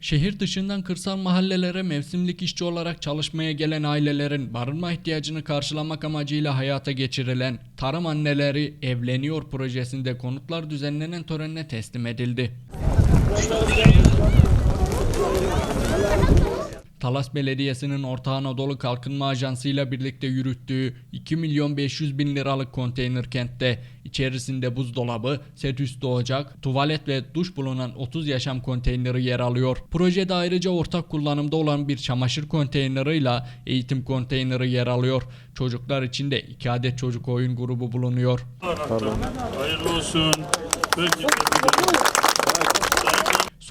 Şehir dışından kırsal mahallelere mevsimlik işçi olarak çalışmaya gelen ailelerin barınma ihtiyacını karşılamak amacıyla hayata geçirilen Tarım Anneleri Evleniyor projesinde konutlar düzenlenen törenle teslim edildi. Talas Belediyesi'nin Orta Anadolu Kalkınma Ajansı ile birlikte yürüttüğü 2 milyon 500 bin liralık konteyner kentte içerisinde buzdolabı, set üstü ocak, tuvalet ve duş bulunan 30 yaşam konteyneri yer alıyor. Projede ayrıca ortak kullanımda olan bir çamaşır konteyneriyle eğitim konteyneri yer alıyor. Çocuklar için de 2 adet çocuk oyun grubu bulunuyor. Hayırlı olsun. Peki.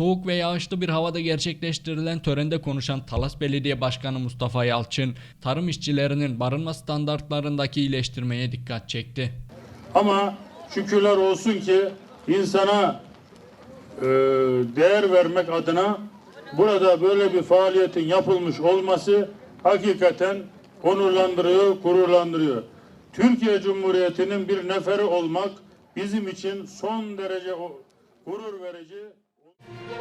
Soğuk ve yağışlı bir havada gerçekleştirilen törende konuşan Talas Belediye Başkanı Mustafa Yalçın, tarım işçilerinin barınma standartlarındaki iyileştirmeye dikkat çekti. Ama şükürler olsun ki insana e, değer vermek adına burada böyle bir faaliyetin yapılmış olması hakikaten onurlandırıyor, gururlandırıyor. Türkiye Cumhuriyeti'nin bir neferi olmak bizim için son derece gurur verici. Thank you.